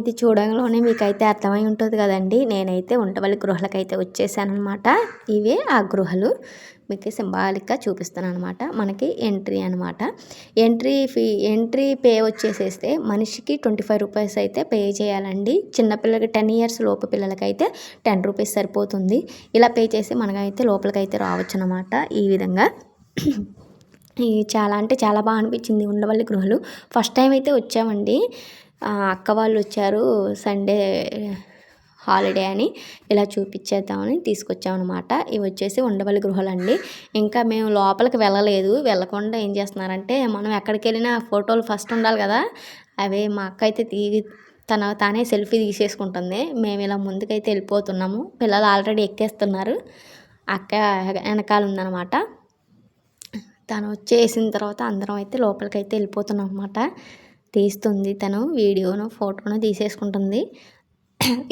ఇది చూడంలోనే మీకైతే అర్థమై ఉంటుంది కదండి. నేనైతే ఉండవల్లి గృహలకైతే వచ్చేసాను అనమాట ఇవే ఆ గృహలు. మీకు సింబాలిక్గా చూపిస్తాను అనమాట మనకి ఎంట్రీ అనమాట ఎంట్రీ ఫీ ఎంట్రీ పే వచ్చేసేస్తే మనిషికి ట్వంటీ ఫైవ్ రూపీస్ అయితే పే చేయాలండి. చిన్నపిల్లలకి టెన్ ఇయర్స్ లోపు పిల్లలకైతే టెన్ రూపీస్ సరిపోతుంది. ఇలా పే చేసి మనకైతే లోపలికైతే రావచ్చు అనమాట ఈ విధంగా. చాలా అంటే చాలా బాగా అనిపించింది ఉండవల్లి గృహలు. ఫస్ట్ టైం అయితే వచ్చామండి. అక్క వాళ్ళు వచ్చారు సండే హాలిడే అని ఇలా చూపించేద్దామని తీసుకొచ్చామన్నమాట. ఇవి వచ్చేసి ఉండవల్లి గృహాలండి. ఇంకా మేము లోపలికి వెళ్ళలేదు. వెళ్ళకుండా ఏం చేస్తున్నారంటే మనం ఎక్కడికి వెళ్ళినా ఫోటోలు ఫస్ట్ ఉండాలి కదా. అవే మా అక్క అయితే తీ తన తానే సెల్ఫీ తీసేసుకుంటుంది. మేము ఇలా ముందుకైతే వెళ్ళిపోతున్నాము. పిల్లలు ఆల్రెడీ ఎక్కేస్తున్నారు. అక్క వెనకాల ఉందన్నమాట. తను వచ్చేసిన తర్వాత అందరం అయితే లోపలికైతే వెళ్ళిపోతున్నాం అనమాట తీస్తుంది తను వీడియోను ఫోటోను తీసేసుకుంటుంది.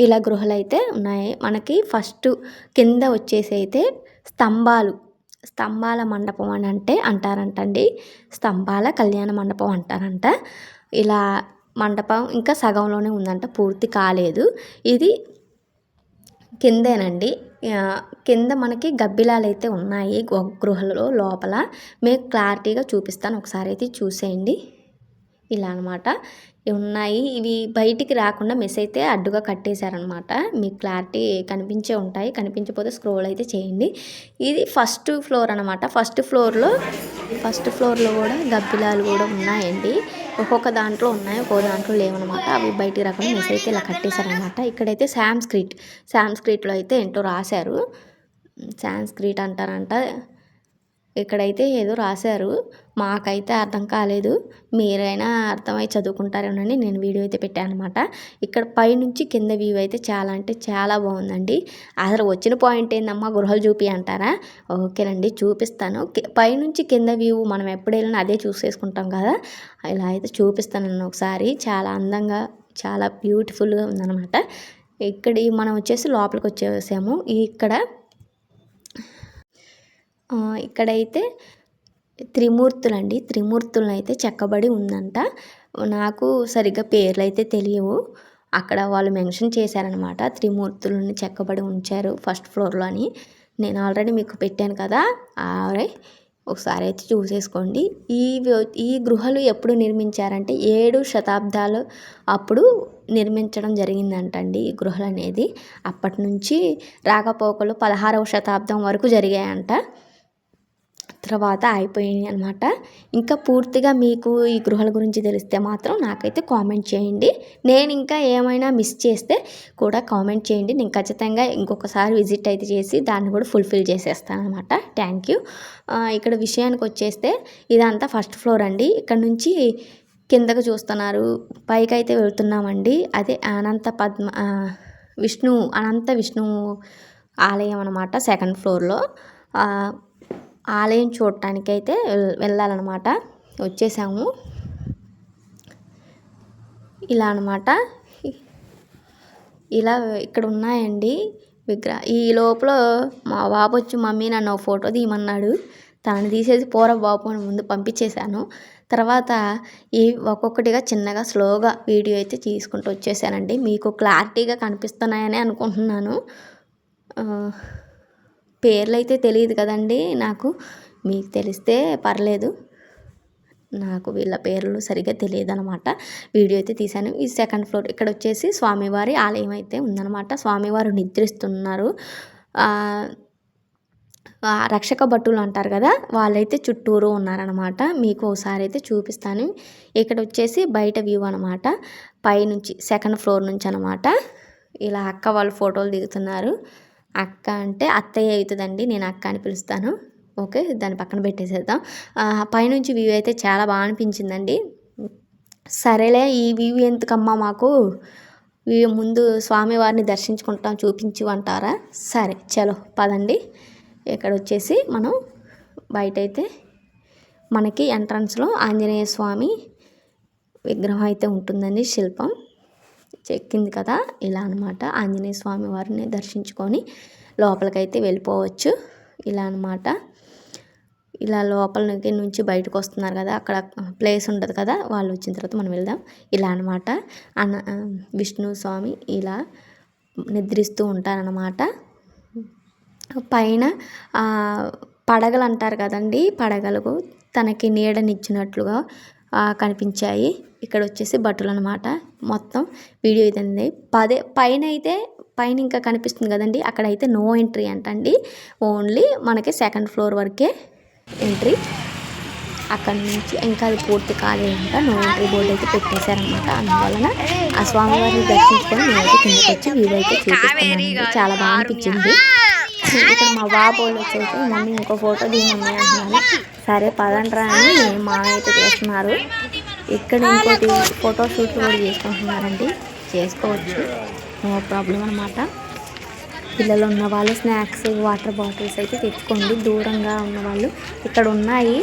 ఇలా గృహలు అయితే ఉన్నాయి. మనకి ఫస్ట్ కింద వచ్చేసి అయితే స్తంభాలు. స్తంభాల మండపం అని అంటే అంటారంటండి. స్తంభాల కళ్యాణ మండపం అంటారంట. ఇలా మండపం ఇంకా సగంలోనే ఉందంట పూర్తి కాలేదు. ఇది కిందేనండి. కింద మనకి గబ్బిలాలు అయితే ఉన్నాయి గృహలో లోపల. మీకు క్లారిటీగా చూపిస్తాను. ఒకసారి అయితే చూసేయండి. ఇలా అనమాట ఉన్నాయి. ఇవి బయటికి రాకుండా మిస్ అయితే అడ్డుగా కట్టేశారనమాట మీకు క్లారిటీ కనిపించే ఉంటాయి. కనిపించకపోతే స్క్రోల్ అయితే చేయండి. ఇది ఫస్ట్ ఫ్లోర్ అనమాట ఫస్ట్ ఫ్లోర్లో ఫస్ట్ ఫ్లోర్లో కూడా గబ్బిలాలు కూడా ఉన్నాయండి. ఒక్కొక్క దాంట్లో ఉన్నాయి ఒక్కొక్క దాంట్లో లేవనమాట అవి బయటికి రాకుండా మిస్ అయితే ఇలా కట్టేశారనమాట ఇక్కడైతే శాంస్క్రిట్ శాంస్క్రీట్లో అయితే ఏంటో రాశారు. శాంస్క్రిట్ అంటారంట. ఇక్కడైతే ఏదో రాశారు మాకైతే అర్థం కాలేదు. మీరైనా అర్థమై చదువుకుంటారేమోనని నేను వీడియో అయితే పెట్టాను అనమాట ఇక్కడ పైనుంచి కింద వ్యూ అయితే చాలా అంటే చాలా బాగుందండి. అసలు వచ్చిన పాయింట్ ఏందమ్మా? గృహాలు చూపి అంటారా? ఓకేనండి చూపిస్తాను. పైనుంచి కింద వ్యూ మనం ఎప్పుడు వెళ్ళినా అదే చూసేసుకుంటాం కదా? ఇలా అయితే చూపిస్తాను ఒకసారి. చాలా అందంగా చాలా బ్యూటిఫుల్గా ఉందన్నమాట. ఇక్కడ మనం వచ్చేసి లోపలికి వచ్చేసాము. ఇక్కడ ఇక్కడైతే త్రిమూర్తులండి. త్రిమూర్తులను అయితే చెక్కబడి ఉందంట. నాకు సరిగ్గా పేర్లు అయితే తెలియవు. అక్కడ వాళ్ళు మెన్షన్ చేశారనమాట త్రిమూర్తులని చెక్కబడి ఉంచారు ఫస్ట్ ఫ్లోర్లో అని. నేను ఆల్రెడీ మీకు పెట్టాను కదా. ఆరే ఒకసారి అయితే చూసేసుకోండి. ఈ ఈ గృహలు ఎప్పుడు నిర్మించారంటే ఏడు శతాబ్దాలు అప్పుడు నిర్మించడం జరిగిందంటండి ఈ గృహలు అనేది అప్పటి నుంచి రాకపోకలు పదహారవ శతాబ్దం వరకు జరిగాయంట. తర్వాత అయిపోయినాయి అనమాట ఇంకా పూర్తిగా మీకు ఈ గృహాల గురించి తెలిస్తే మాత్రం నాకైతే కామెంట్ చేయండి. నేను ఇంకా ఏమైనా మిస్ చేస్తే కూడా కామెంట్ చేయండి. నేను ఖచ్చితంగా ఇంకొకసారి విజిట్ అయితే చేసి దాన్ని కూడా ఫుల్ఫిల్ చేసేస్తాను అనమాట థ్యాంక్ యూ ఇక్కడ విషయానికి వచ్చేస్తే ఇదంతా ఫస్ట్ ఫ్లోర్ అండి. ఇక్కడ నుంచి కిందకు చూస్తున్నారు. పైకైతే వెళ్తున్నామండి. అదే అనంత పద్మ విష్ణు అనంత విష్ణు ఆలయం అనమాట సెకండ్ ఫ్లోర్లో. ఆలయం చూడటానికి అయితే వెళ్ళాలన్నమాట. వచ్చేసాము. ఇలా అనమాట ఇలా ఇక్కడ ఉన్నాయండి విగ్రహ ఈ లోపల మా బాబు వచ్చి మమ్మీ నన్ను ఫోటో తీయమన్నాడు. తనని తీసేసి పోర బాబు అని ముందు పంపించేశాను. తర్వాత ఈ ఒక్కొక్కటిగా చిన్నగా స్లోగా వీడియో అయితే తీసుకుంటూ వచ్చేసానండి. మీకు క్లారిటీగా కనిపిస్తున్నాయని అనుకుంటున్నాను. పేర్లు అయితే తెలియదు కదండి నాకు. మీకు తెలిస్తే పర్లేదు. నాకు వీళ్ళ పేర్లు సరిగ్గా తెలియదు అనమాట వీడియో అయితే తీశాను. ఈ సెకండ్ ఫ్లోర్ ఇక్కడ వచ్చేసి స్వామివారి ఆలయం అయితే ఉందన్నమాట స్వామివారు నిద్రిస్తున్నారు. రక్షక భటులు అంటారు కదా వాళ్ళైతే చుట్టూరు ఉన్నారనమాట. మీకు ఒకసారి అయితే చూపిస్తాను. ఇక్కడ వచ్చేసి బయట వ్యూ అనమాట. పైనుంచి సెకండ్ ఫ్లోర్ నుంచి అనమాట ఇలా అక్క వాళ్ళు ఫోటోలు దిగుతున్నారు. అక్క అంటే అత్తయ్య అవుతుందండి నేను అక్క అని పిలుస్తాను. ఓకే దాని పక్కన పెట్టేసేద్దాం. పైనుంచి వ్యూ అయితే చాలా బాగా అనిపించిందండి. సరేలే ఈ వ్యూ ఎందుకమ్మా మాకు? వ్యూ ముందు స్వామివారిని దర్శించుకుంటాం చూపించు అంటారా సరే చలో పదండి. ఇక్కడ వచ్చేసి మనం బయట అయితే మనకి ఎంట్రన్స్లో ఆంజనేయ స్వామి విగ్రహం అయితే ఉంటుందండి శిల్పం. చెక్కింది కదా ఇలా అనమాట ఆంజనేయ స్వామి వారిని దర్శించుకొని లోపలికైతే వెళ్ళిపోవచ్చు. ఇలా అనమాట ఇలా లోపల నుంచి- నుంచి బయటకు వస్తున్నారు కదా అక్కడ ప్లేస్ ఉండదు కదా వాళ్ళు వచ్చిన తర్వాత మనం వెళ్దాం. ఇలా అనమాట అన్న విష్ణు స్వామి ఇలా నిద్రిస్తూ ఉంటారనమాట పైన పడగలు అంటారు కదండి పడగలకు తనకి నీడనిచ్చినట్లుగా కనిపించాయి. ఇక్కడ వచ్చేసి బట్టలు అనమాట మొత్తం వీడియో అయితే ఉంది పదే పైన అయితే పైన ఇంకా కనిపిస్తుంది కదండి అక్కడ అయితే నో ఎంట్రీ అంటండి. ఓన్లీ మనకి సెకండ్ ఫ్లోర్ వరకే ఎంట్రీ. అక్కడ నుంచి ఇంకా అది పూర్తి కాలేదంట నో ఎంట్రీ బోర్డు అయితే పెట్టేశారనమాట. అందువలన ఆ స్వామివారిని దర్శించుకొని నేనైతే కిందకి వచ్చి వ్యూ అయితే చూపిస్తున్నానండి చాలా బాగా అనిపించింది. ఇక్కడ మా బాబోళ్ళు వచ్చేసి మమ్మీ ఇంకో ఫోటో దిగమమ్మీ అంటున్నాను సరే పదండ్రా అని మా అయితే చేస్తున్నారు. ఇక్కడ ఇంకోటి ఫోటో షూట్ కూడా చేసుకుంటున్నారండి చేసుకోవచ్చు. నో ప్రాబ్లం అనమాట పిల్లలు ఉన్న వాళ్ళు స్నాక్స్ వాటర్ బాటిల్స్ అయితే తెచ్చుకోండి. దూరంగా ఉన్న వాళ్ళు ఇక్కడ ఉన్నాయి.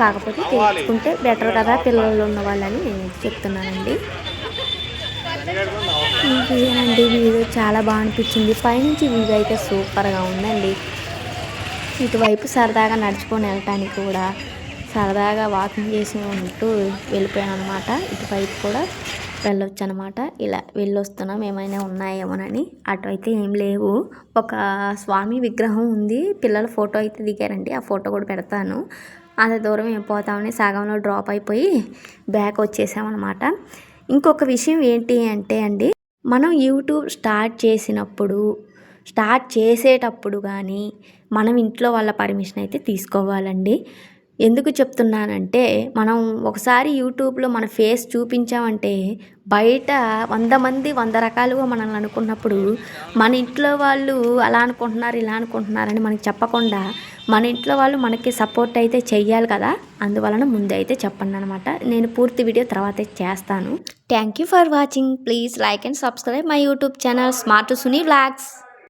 కాకపోతే తెచ్చుకుంటే బెటర్ కదా పిల్లలు ఉన్న వాళ్ళని నేను చెప్తున్నానండి. ఇంకేనండి వీడియో చాలా బాగా అనిపించింది. పైనుంచి వ్యూ అయితే సూపర్గా ఉందండి. ఇటువైపు సరదాగా నడుచుకొని వెళ్ళటానికి కూడా సరదాగా వాకింగ్ చేసి ఉంటూ వెళ్ళిపోయాను అనమాట ఇటువైపు కూడా వెళ్ళొచ్చు అనమాట ఇలా వెళ్ళొస్తున్నాం ఏమైనా ఉన్నాయేమోనని. అటు అయితే ఏం లేవు. ఒక స్వామి విగ్రహం ఉంది. పిల్లల ఫోటో అయితే దిగారండి. ఆ ఫోటో కూడా పెడతాను. అంత దూరం ఏం పోతామని సగంలో డ్రాప్ అయిపోయి బ్యాక్ వచ్చేసామన్నమాట ఇంకొక విషయం ఏంటి అంటే అండి మనం యూట్యూబ్ స్టార్ట్ చేసినప్పుడు స్టార్ట్ చేసేటప్పుడు కానీ మనం ఇంట్లో వాళ్ళ పర్మిషన్ అయితే తీసుకోవాలండి. ఎందుకు చెప్తున్నానంటే మనం ఒకసారి యూట్యూబ్లో మన ఫేస్ చూపించామంటే బయట వంద మంది వంద రకాలుగా మనల్ని అనుకున్నప్పుడు మన ఇంట్లో వాళ్ళు అలా అనుకుంటున్నారు ఇలా అనుకుంటున్నారని మనకి చెప్పకుండా మన ఇంట్లో వాళ్ళు మనకి సపోర్ట్ అయితే చెయ్యాలి కదా. అందువలన ముందే అయితే చెప్పండి అనమాట నేను పూర్తి వీడియో తర్వాత చేస్తాను. Thank you for watching please like and subscribe my YouTube channel smart Suni vlogs